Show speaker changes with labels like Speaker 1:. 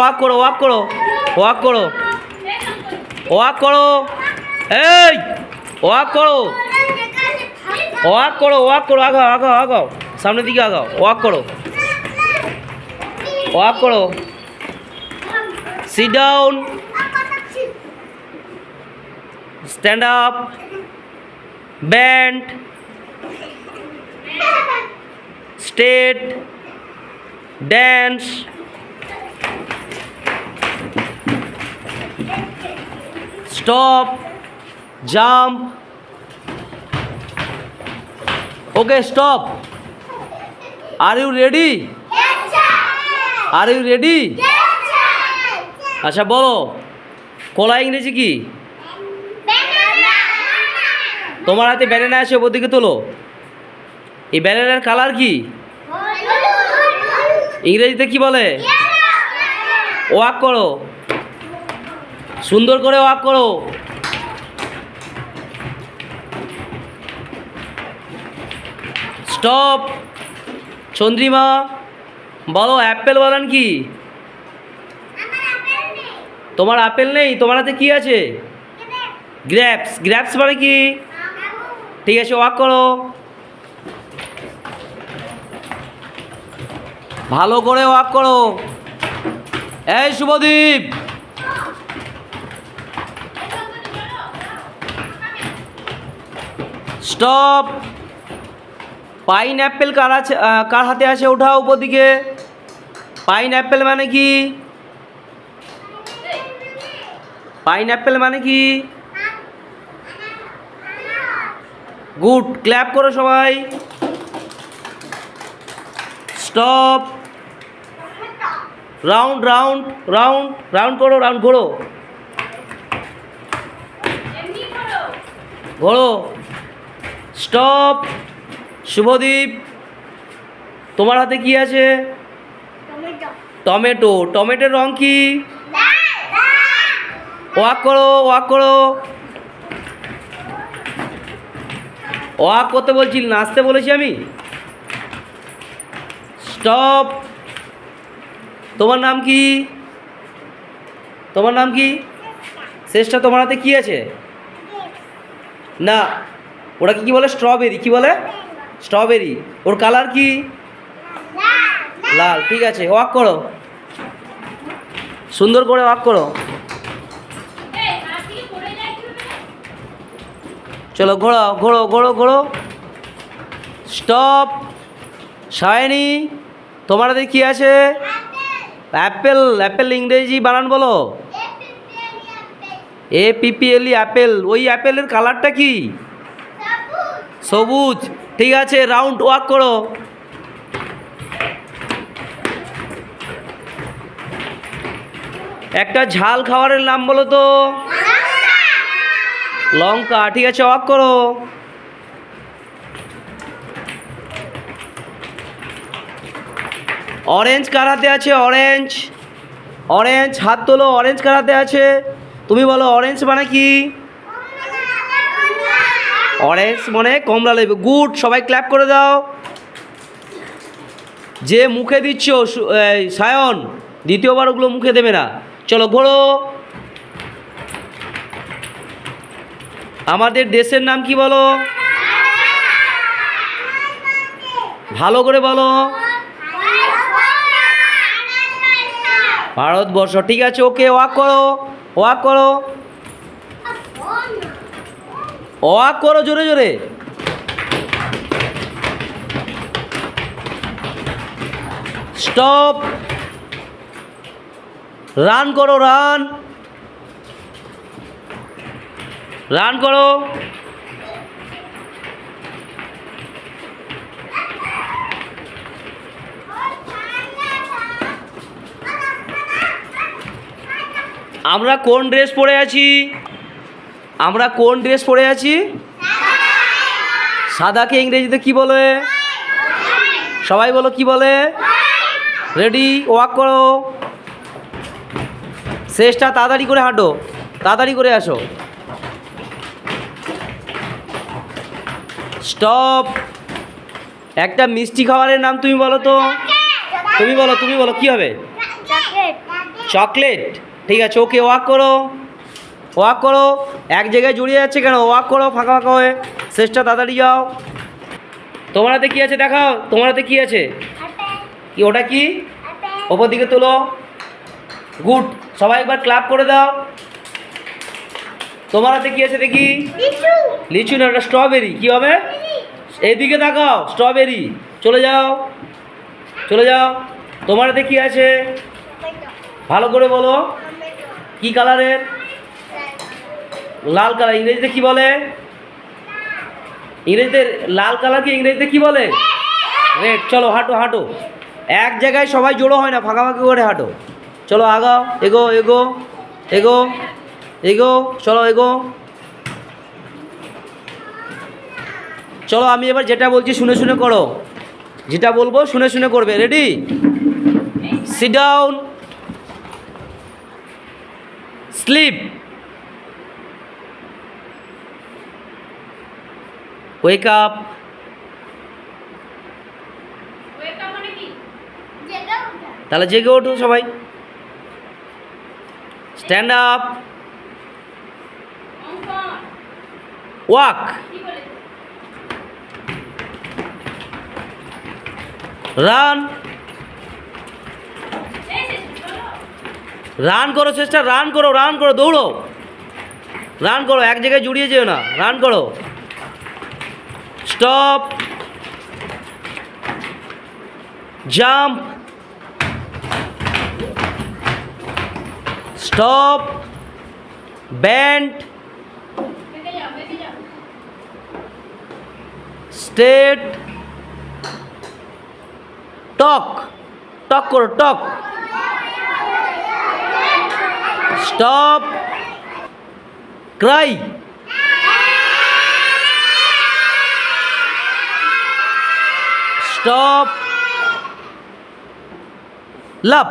Speaker 1: Walk করো walk করো walk করো ওয়াক করো, এই, ওয়াক করো ওয়াক করো ওয়াক করো, আগাও আগাও আগাও, সামনের দিকে আগাও, ওয়াক করো ওয়াক করো sit down stand up bend straight dance stop, jump. Okay, stop. Are you ready are you ready আচ্ছা বলো। কলা ইংরেজি কি? তোমার হাতে ব্যানানা আছে, ওপর দিকে তোলো। এই ব্যানানার কালার কি? ইংরেজিতে কি বলে? ওয়াক করো। সুন্দর করে ওয়াক করো। স্টপ চন্দ্রিমা, বলো অ্যাপেল বলেন কি? তোমার আপেল নেই? তোমার হাতে কি আছে? গ্র্যাপস গ্র্যাপস মানে কি? ঠিক আছে ওয়াক করো। ভালো করে ওয়াক করো। এই, শুভদীপ! স্টপ পাইন অ্যাপেল কার আছে কার হাতে আছে? ওঠাও উপর দিকে পাইন অ্যাপেল মানে কি? পাইন অ্যাপেল মানে কি? গুড ক্ল্যাপ করো সবাই। Stop round round round round করো রাউন্ড ঘোরো। ঘোরো। স্টপ। শুভদীপ তোমার হাতে কি আছে? টমেটো। টমেটোর রং কি? ওয়াক করো ওয়াক করো। ওয়াক করতে বলছি নাচতে বলেছি আমি। স্টপ। তোমার নাম কি? তোমার নাম কি? শেষটা তোমার হাতে কি আছে? না। ওটা কি বলে? স্ট্রবেরি কি বলে? স্ট্রবেরি ওর কালার কি? লাল। ঠিক আছে ওয়াক করো। সুন্দর করে ওয়াক করো। চলো ঘোড়ো ঘোড়ো ঘোড়ো ঘোড়ো স্টপ সায়নি তোমার কি আছে? অ্যাপেল অ্যাপেল ইংরেজি বানান বলো। A P P L E apple. ওই অ্যাপেলের কালারটা কি? সবুজ, ঠিক আছে রাউন্ড ওয়াক করো। একটা ঝাল খাবারের নাম বলো তো। লঙ্কা, ঠিক আছে ওয়াক করো। অরেঞ্জ কার হাতে আছে? অরেঞ্জ অরেঞ্জ হাত তোলো অরেঞ্জ কার হাতে আছে? তুমি বলো অরেঞ্জ মানে কি? অরেঞ্জ মানে কমলা লেবু। গুড সবাই ক্ল্যাপ করে দাও। যে মুখে দিচ্ছ সায়ন, দ্বিতীয়বার ওগুলো মুখে দেবে না। চলো, ঘোরো। আমাদের দেশের নাম কি বলো? ভালো করে বলো। ভারতবর্ষ, ঠিক আছে, ওকে ওয়াক করো ওয়াক করো। ওয়াক করো জোরে জোরে। স্টপ রান করো রান রান করো। আমরা কোন ড্রেস পরে আছি? আমরা কোন ড্রেস পরে আছি? সাদাকে ইংরেজিতে কি বলে? সবাই বলো কি বলে? রেডি ওয়াক করো। শেষটা তাড়াতাড়ি করে হাঁটো তাড়াতাড়ি করে আসো। স্টপ। একটা মিষ্টি খাবারের নাম তুমি বলো তো। তুমি বলো তুমি বলো কি হবে? চকলেট। ঠিক আছে ওকে ওয়াক করো। ওয়াক করো। এক জায়গায় জড়িয়ে যাচ্ছে কেন? ওয়াক করো ফাঁকা ফাঁকা হয়ে। শেষটা তাড়াতাড়ি যাও। তোমার হাতে কী আছে দেখাও? তোমার হাতে কী আছে? কি ওটা কি? ওপর দিকে তোলো। গুড। সবাই একবার ক্লাব করে দাও। তোমার হাতে কি আছে দেখি? লিচু। না ওটা স্ট্রবেরি। কি হবে? এইদিকে তাকাও স্ট্রবেরি। চলে যাও। চলে যাও। তোমার হাতে কি আছে? ভালো করে বলো। কি কালারের? লাল কালার, ইংরেজিতে কি বলে? ইংরেজিতে লাল কালারকে ইংরেজিতে কি বলে? রেড। চলো, হাঁটো হাঁটো। এক জায়গায় সবাই জড়ো হয় না ফাঁকা ফাঁকাফাঁকি করে হাঁটো। চলো, আগাও, এগো এগো এগো এগো, চলো এগো। চলো, আমি এবার যেটা বলছি শুনে শুনে করো। যেটা বলব শুনে শুনে করবে। Ready sit down sleep wake up তাহলে জেগে ওঠো সবাই। Stand up walk run run করো চেষ্টা রান করো রান করো দৌড়ো। রান করো এক জায়গায় জুড়িয়ে যেও না। রান করো। Stop jump stop band state talk talk করো talk stop cry stop love